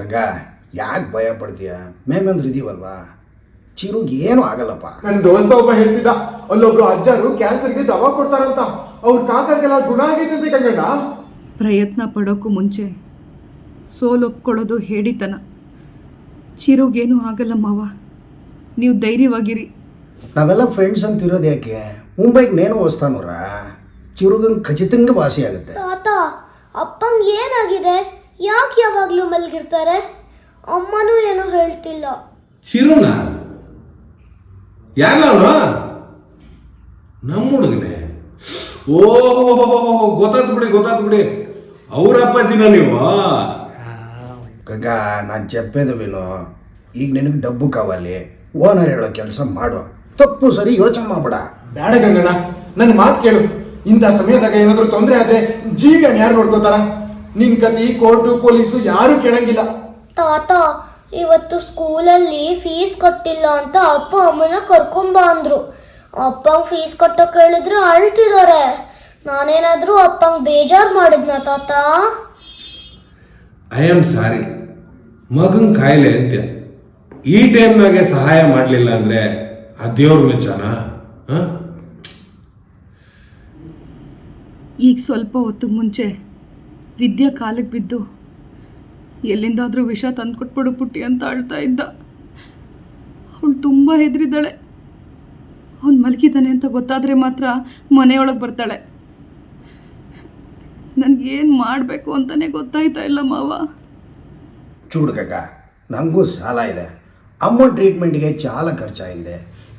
ಗಂಗಾ ಯಾಕೆ ಭಯ ಪಡ್ತೀಯ? ಮೇಮಂದ್ರೆ ಇದೀವಲ್ವಾ ಚಿರುಗ್ ಏನು ಆಗಲ್ಲಪ್ಪ. ನನ್ನ ದೋಸ್ತ ಒಬ್ಬ ಹೇಳ್ತಿದ್ದ ಅಲ್ಲೊಬ್ರು ಅಜ್ಜರು ಕ್ಯಾನ್ಸರ್ಗೆ ದವಾ ಕೊಡ್ತಾರಂತ. ಅವ್ರ ಕಾಕಾಗೆಲ್ಲ ಗುಣ ಆಗೈತಂತೆ ಗಂಗಣ್ಣ. ಪ್ರಯತ್ನ ಪಡೋಕ್ಕೂ ಮುಂಚೆ ಸೋಲೊಪ್ಕೊಳ್ಳೋದು ಹೇಡಿತನ. ಚಿರುಗೇನು ಆಗಲ್ಲ ಮಾವ. ನೀವು ಧೈರ್ಯವಾಗಿರಿ. ನಾವೆಲ್ಲ ಫ್ರೆಂಡ್ಸ್ ಅಂತ ಇರೋದು ಯಾಕೆ? ಮುಂಬೈಗೆ ನೇನು ಹೊಸ್ತಾನವ್ರ? ಚಿರುಗಂಗೆ ಖಚಿತಂಗೆ ಭಾಷೆ ಆಗುತ್ತೆ ತಾತ ಅಪ್ಪಂಗೆ ಏನಾಗಿದೆ? ಯಾಕೆ ಯಾವಾಗಲೂ ಮಲಗಿರ್ತಾರೆ? ಅಮ್ಮನೂ ಏನು ಹೇಳ್ತಿಲ್ಲ. ಚಿರುನ ಯಾರ ನಮ್ಮ ಹುಡುಗನೆ. ಓಹೋ ಗೊತ್ತಾತು ಬಿಡಿ ಗೊತ್ತಾತು ಬಿಡಿ. ಅವ್ರ ಅಪ್ಪಾಜಿನ ನೀವು? గగా ನಾನು చెప్పేది విను ನಿನಗೆ నేను డబ్బు కావాలి ಹೇಳೋ ಕೆಲಸ ಮಾಡು. ತಪ್ಪು ಸರಿ ಯೋಚನೆ ಮಾಡಬೇಡ. ಬೇಡ ಗಂಗಣ್ಣ ನನ್ನ ಮಾತು ಕೇಳು. ಇಂಥ ಸಮಯದಾಗ ಏನಾದರೂ ತೊಂದರೆ ಆದ್ರೆ ಜೀಗ ಯಾರು ನೋಡ್ಕೋತಾರ? ನಿನ್ ಕತಿ ಕೋರ್ಟು ಪೊಲೀಸು ಯಾರು ಕೇಳಂಗಿಲ್ಲ. ತಾತ ಇವತ್ತು ಸ್ಕೂಲಲ್ಲಿ ಫೀಸ್ ಕಟ್ಟಿಲ್ಲ ಅಂತ ಅಪ್ಪ ಅಮ್ಮನ ಕರ್ಕೊಂಬ ಅಂದ್ರು ಅಪ್ಪ ಫೀಸ್ ಕಟ್ಟೋಕೆ ಹೇಳಿದ್ರೆ ಅಳ್ತಿದಾರೆ. ನಾನೇನಾದ್ರೂ ಅಪ್ಪಂಗ್ ಬೇಜಾರ್ ಮಾಡಿದ್ನ ತಾತ? ಐ ಆಮ್ ಸಾರಿ ಮಗನ್ ಕಾಯಿಲೆ ಅಂತ ಈ ಟೈಮ್ನಾಗೆ ಸಹಾಯ ಮಾಡಲಿಲ್ಲ ಅಂದ್ರೆ ಆ ದೇವ್ರ ಮೆಚ್ಚನ? ಈಗ ಸ್ವಲ್ಪ ಹೊತ್ತು ಮುಂಚೆ ವಿದ್ಯಾ ಕಾಲಕ್ಕೆ ಬಿದ್ದು ಎಲ್ಲಿಂದಾದರೂ ವಿಷ ತಂದುಕೊಟ್ಬಿಡು ಪುಟ್ಟಿ ಅಂತ ಅಳ್ತಾ ಇದ್ದ. ಅವಳು ತುಂಬ ಹೆದರಿದ್ದಾಳೆ. ಅವನು ಮಲಗಿದ್ದಾನೆ ಅಂತ ಗೊತ್ತಾದರೆ ಮಾತ್ರ ಮನೆಯೊಳಗೆ ಬರ್ತಾಳೆ. ನನಗೇನು ಮಾಡಬೇಕು ಅಂತಲೇ ಗೊತ್ತಾಯ್ತಾ ಇಲ್ಲ ಮಾವ. ಚೂಡು ಕಕ್ಕ ನನಗೂ ಸಾಲ ಇದೆ. ಅಮ್ಮನ ಟ್ರೀಟ್ಮೆಂಟ್ಗೆ ಚಾಲ ಖರ್ಚಾಗಿದೆ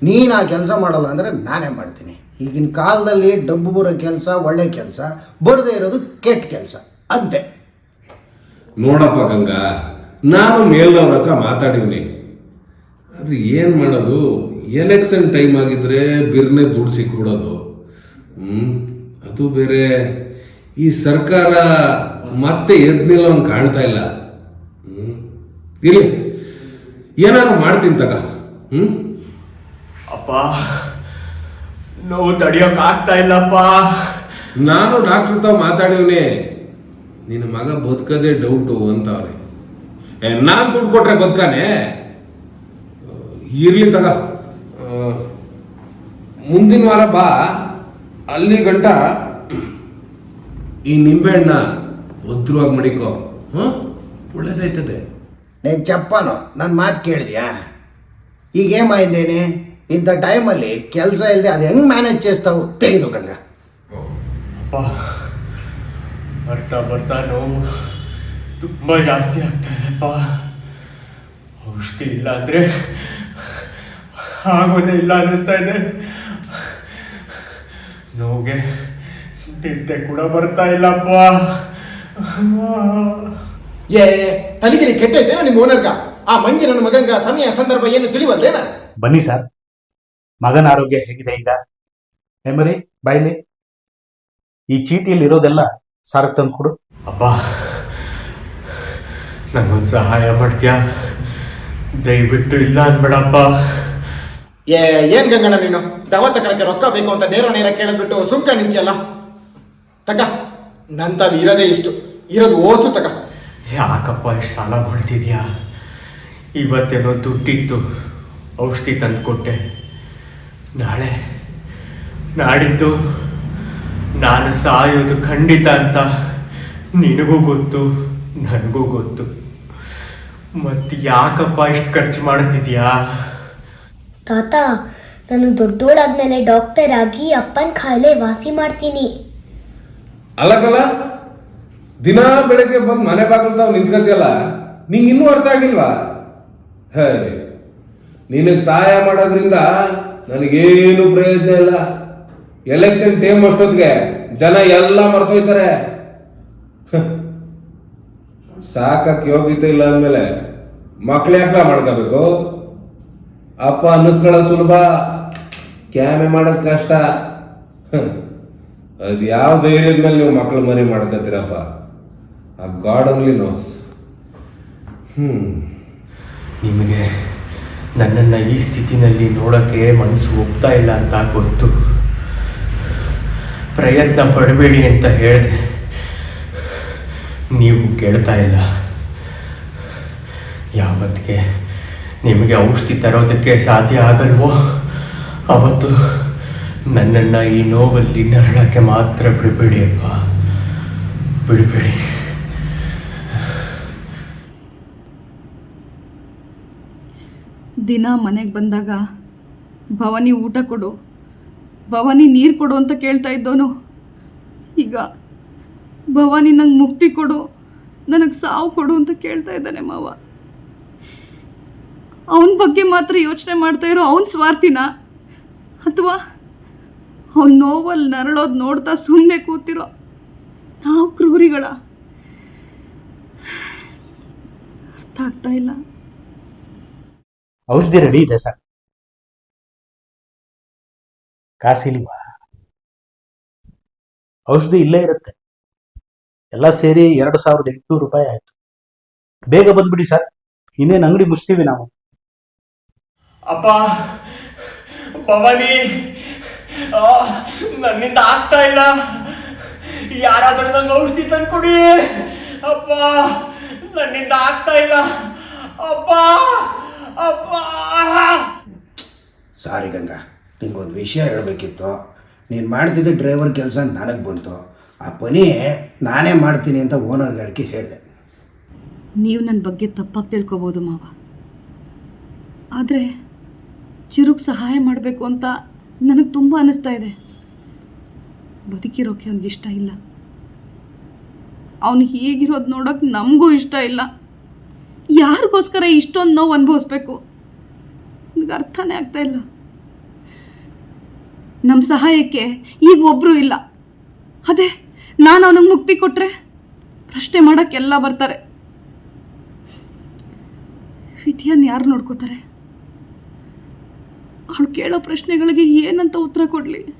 ನೀನು ಆ ಕೆಲಸ ಮಾಡಲ್ಲ ಅಂದರೆ ನಾನೇ ಮಾಡ್ತೀನಿ. ಈಗಿನ ಕಾಲದಲ್ಲಿ ಡಬ್ಬು ಬರೋ ಕೆಲಸ ಒಳ್ಳೆ ಕೆಲಸ, ಬರದೇ ಇರೋದು ಕೆಟ್ಟ ಕೆಲಸ. ಅಂತೆ. ನೋಡಪ್ಪ ಗಂಗಾ ನಾನು ಮೇಲ್ನವ್ರ ಹತ್ರ ಮಾತಾಡಿವ್ನಿ. ಆದ್ರೆ ಏನು ಮಾಡೋದು? ಎಲೆಕ್ಷನ್ ಟೈಮ್ ಆಗಿದ್ರೆ ಬಿರ್ನೆ ದುಡ್ಡು ಸಿಕ್ಬಿಡೋದು. ಹ್ಞೂ ಅದು ಬೇರೆ. ಈ ಸರ್ಕಾರ ಮತ್ತೆ ಎದ್ನಿಲ್ಲ ಅವ್ನು ಕಾಣ್ತಾ ಇಲ್ಲ. ಹ್ಞೂ ಇರಲಿ. ಏನಾದ್ರು ಮಾಡ್ತೀನಿ ತಗ. ಹ್ಞೂ ಅಪ್ಪ ನೋವು ತಡಿಯೋಕ್ಕಾಗ್ತಾ ಇಲ್ಲಪ್ಪ. ನಾನು ಡಾಕ್ಟರ್ ತಾವ್ ಮಾತಾಡಿವ್ನಿ. ನಿನ್ನ ಮಗ ಬದುಕದೇ ಡೌಟು ಅಂತ ಏ ನಾನು ದುಡ್ಡು ಕೊಟ್ರೆ ಬದುಕಾನೆ? ಇರ್ಲಿ ತಗ. ಮುಂದಿನ ವಾರ ಬಾ. ಅಲ್ಲಿ ಗಂಟ ಈ ನಿಂಬೆಹಣ್ಣ ಭದ್ರವಾಗಿ ಮಡಿಕೋ. ಹ್ಞೂ ಒಳ್ಳೇದಾಯ್ತದೆ. ನೀನು ಚಪ್ಪನು? ನನ್ನ ಮಾತು ಕೇಳಿದ್ಯಾ? ಈಗೇಂ ಮಾಡಿದ್ದೇನೆ? ಇಂಥ ಟೈಮಲ್ಲಿ ಕೆಲಸ ಇಲ್ಲದೆ ಅದು ಹೆಂಗೆ ಮ್ಯಾನೇಜ್ ಚೇಸ್ತಾವು ತೆಗೆದು ಗಂಗಾ ಅಪ್ಪ. ಬರ್ತಾ ಬರ್ತಾ ನೋವು ತುಂಬ ಜಾಸ್ತಿ ಆಗ್ತಾ ಇದೆಪ್ಪ ಔಷಧಿ ಇಲ್ಲ ಅಂದರೆ ಆಗೋದೇ ಇಲ್ಲ ಅನ್ನಿಸ್ತಾ ಇದೆ. ನೋವಿಗೆ ನಿದ್ದೆ ಕೂಡ ಬರ್ತಾ ಇಲ್ಲಪ್ಪ. ಏ ತಲೆಗಿರಿ ಕೆಟ್ಟೈತೆ ನಿಮ್ಮ ಓನರ್ಗ? ಆ ಮಂಜಿ ನನ್ನ ಮಗಂಗ ಸಮಯ ಸಂದರ್ಭ ಏನು ತಿಳಿವಲ್ಲೇನ ಬನ್ನಿ ಸರ್. ಮಗನ ಆರೋಗ್ಯ ಹೇಗಿದೆ ಈಗ? ಮೆಮರಿ ಬಾಯ್ಲಿ? ಈ ಚೀಟಿಯಲ್ಲಿ ಇರೋದೆಲ್ಲ ಸಾರಕ್ಕೆ ತಂದು ಕೊಡು. ಅಪ್ಪ ನನಗೊಂದು ಸಹಾಯ ಮಾಡ್ತೀಯಾ? ದಯವಿಟ್ಟು ಇಲ್ಲ ಅನ್ಬೇಡಪ್ಪ. ಏ ಏನ್ ಗಂಗಣ್ಣ ನೀನು? ದವ ತಗೊಳಕ್ಕೆ ರೊಕ್ಕ ಬೇಕು ಅಂತ ನೇರ ನೇರ ಕೇಳಿದ್ಬಿಟ್ಟು ಸುಂಕ ನಿಂತಿಯಲ್ಲ? ತಗ ನಂತವ್ ಇರೋದೇ ಇಷ್ಟು. ಇರೋದು ಓಸು ತಗ ಯಾಕಪ್ಪ ಇಷ್ಟು ಸಾಲ ಮಾಡ್ತಿದ್ಯಾ? ಇವತ್ತೇನೋ ದುಡ್ಡಿತ್ತು ಔಷಧಿ ತಂದು ಕೊಟ್ಟೆ ನಾಳೆ ನಾಡಿದ್ದು ನಾನು ಸಾಯೋದು ಖಂಡಿತ ಅಂತ ನಿನಗೂ ಗೊತ್ತು ನನಗೂ ಗೊತ್ತು. ಮತ್ತೆ ಯಾಕಪ್ಪ ಇಷ್ಟು ಖರ್ಚು ಮಾಡ್ತಿದ್ಯಾ? ತಾತ ನಾನು ದೊಡ್ಡೋಳಾದ್ಮೇಲೆ ಡಾಕ್ಟರ್ ಆಗಿ ಅಪ್ಪನ ಖಾಯಿಲೆ ವಾಸಿ ಮಾಡ್ತೀನಿ. ಅಲ್ಲಕಲ್ಲ ದಿನ ಬೆಳಗ್ಗೆ ಬಂದು ಮನೆ ಬಾಗಿಲು ತಾವು ನಿಂತ್ಕತಿಯಲ್ಲ ನಿಂಗೆ ಇನ್ನೂ ಅರ್ಥ ಆಗಿಲ್ವಾ? ಹೇ ನಿನಗೆ ಸಹಾಯ ಮಾಡೋದ್ರಿಂದ ನನಗೇನು ಪ್ರಯೋಜನ ಇಲ್ಲ. ಎಲೆಕ್ಷನ್ ಟೈಮ್ ಅಷ್ಟೊತ್ತಿಗೆ ಜನ ಎಲ್ಲ ಮರ್ತೋಯ್ತಾರೆ. ಸಾಕಕ್ಕೆ ಯೋಗ್ಯತೆ ಇಲ್ಲ ಅಂದಮೇಲೆ ಮಕ್ಳು ಯಾಕಲ ಮಾಡ್ಕೋಬೇಕು. ಅಪ್ಪ ಅನ್ನಿಸ್ಕೊಳ್ಳೋದು ಸುಲಭ, ಕ್ಯಾಮೆ ಮಾಡೋದು ಕಷ್ಟ. ಅದು ಯಾವ ಧೈರ್ಯದ ಮೇಲೆ ನೀವು ಮಕ್ಕಳು ಮರಿ ಮಾಡ್ಕೋತೀರಪ್ಪ? ಆ ಗಾಡ್ ನೋಸ್ ಹ್ಞೂ ನಿಮಗೆ ನನ್ನನ್ನು ಈ ಸ್ಥಿತಿನಲ್ಲಿ ನೋಡೋಕ್ಕೆ ಮನಸ್ಸು ಒಪ್ತಾ ಇಲ್ಲ ಅಂತ ಗೊತ್ತು. ಪ್ರಯತ್ನ ಪಡಬೇಡಿ ಅಂತ ಹೇಳಿದೆ. ನೀವು ಕೇಳ್ತಾ ಇಲ್ಲ. ಯಾವತ್ತಿಗೆ ನಿಮಗೆ ಔಷಧಿ ತರೋದಕ್ಕೆ ಸಾಧ್ಯ ಆಗಲ್ವೋ? ಅವತ್ತು ನನ್ನನ್ನು ಈ ನೋವಲ್ಲಿ ನರಳಕ್ಕೆ ಮಾತ್ರ ಬಿಡಬೇಡಿ ಅಪ್ಪ. ಬಿಡಬೇಡಿ. ದಿನ ಮನೆಗೆ ಬಂದಾಗ ಭವಾನಿ ಊಟ ಕೊಡು. ಭವಾನಿ ನೀರು ಕೊಡು ಅಂತ ಕೇಳ್ತಾ ಇದ್ದವನು. ಈಗ ಭವಾನಿ ನಂಗೆ ಮುಕ್ತಿ ಕೊಡು, ನನಗೆ ಸಾವು ಕೊಡು ಅಂತ ಕೇಳ್ತಾ ಇದ್ದಾನೆ ಮಾವ. ಅವನ ಬಗ್ಗೆ ಮಾತ್ರ ಯೋಚನೆ ಮಾಡ್ತಾ ಇರೋ ಅವನ ಸ್ವಾರ್ಥಿನ? ಅಥವಾ ಅವನ ನೋವಲ್ಲಿ ನರಳೋದು ನೋಡ್ತಾ ಸುಮ್ಮನೆ ಕೂತಿರೋ ನಾವು ಕ್ರೂರಿಗಳ? ಅರ್ಥ ಆಗ್ತಾ ಇಲ್ಲ. ಔಷಧಿ ರೆಡಿ ಇದೆ ಸರ್. ಕಾಸಿಲ್ವಾ? ಔಷಧಿ ಇಲ್ಲೇ ಇರುತ್ತೆ. ಎಲ್ಲ ಸೇರಿ ಎರಡು ಸಾವಿರದ ಎಂಟುನೂರು ರೂಪಾಯಿ ಆಯ್ತು. ಬೇಗ ಬಂದ್ಬಿಡಿ ಸರ್. ಇನ್ನೇನು ಅಂಗಡಿ ಮುಚ್ತೀವಿ ನಾವು. ಅಪ್ಪ ಭವಾನಿ ಆ, ನನ್ನಿಂದ ಆಗ್ತಾ ಇಲ್ಲ. ಯಾರಾದ್ರೂ ನಂಗೆ ಔಷಧಿ ತಂದ್ಕೊಡಿ. ಅಪ್ಪ ನನ್ನಿಂದ ಆಗ್ತಾ ಇಲ್ಲ. ಅಪ್ಪ ಅಪ್ಪ ಸಾರಿ ಗಂಗಾ ನಿಂಗೊಂದು ವಿಷಯ ಹೇಳಬೇಕಿತ್ತು. ನೀನು ಮಾಡ್ತಿದ್ದ ಡ್ರೈವರ್ ಕೆಲಸ ನನಗೆ ಬಂತು. ಆ ಪನಿ ನಾನೇ ಮಾಡ್ತೀನಿ ಅಂತ ಓನರ್ ಓನರ್ಗಾರಿಕೆ ಹೇಳಿದೆ. ನೀವು ನನ್ನ ಬಗ್ಗೆ ತಪ್ಪಾಗಿ ತಿಳ್ಕೊಬೋದು ಮಾವ. ಆದರೆ ಚಿರುಗ್ ಸಹಾಯ ಮಾಡಬೇಕು ಅಂತ ನನಗೆ ತುಂಬ ಅನ್ನಿಸ್ತಾ ಇದೆ. ಬದುಕಿರೋಕೆ ಅವ್ನಿಗೆ ಇಷ್ಟ ಇಲ್ಲ. ಅವನು ಹೀಗಿರೋದು ನೋಡೋಕೆ ನಮಗೂ ಇಷ್ಟ ಇಲ್ಲ. ಯಾರಿಗೋಸ್ಕರ ಇಷ್ಟೊಂದು ನೋವು ಅನುಭವಿಸ್ಬೇಕು? ನನಗೆ ಅರ್ಥನೇ ಆಗ್ತಾ ಇಲ್ಲ. ನಮ್ಮ ಸಹಾಯಕ್ಕೆ ಈಗ ಒಬ್ಬರು ಇಲ್ಲ. ಅದೇ ನಾನು ಅವನಿಗೆ ಮುಕ್ತಿ ಕೊಟ್ಟರೆ ಪ್ರಶ್ನೆ ಮಾಡೋಕ್ಕೆಲ್ಲ ಬರ್ತಾರೆ. ವಿಧಿಯನ್ನು ಯಾರು ನೋಡ್ಕೋತಾರೆ? ಅವಳು ಕೇಳೋ ಪ್ರಶ್ನೆಗಳಿಗೆ ಏನಂತ ಉತ್ತರ ಕೊಡಲಿ?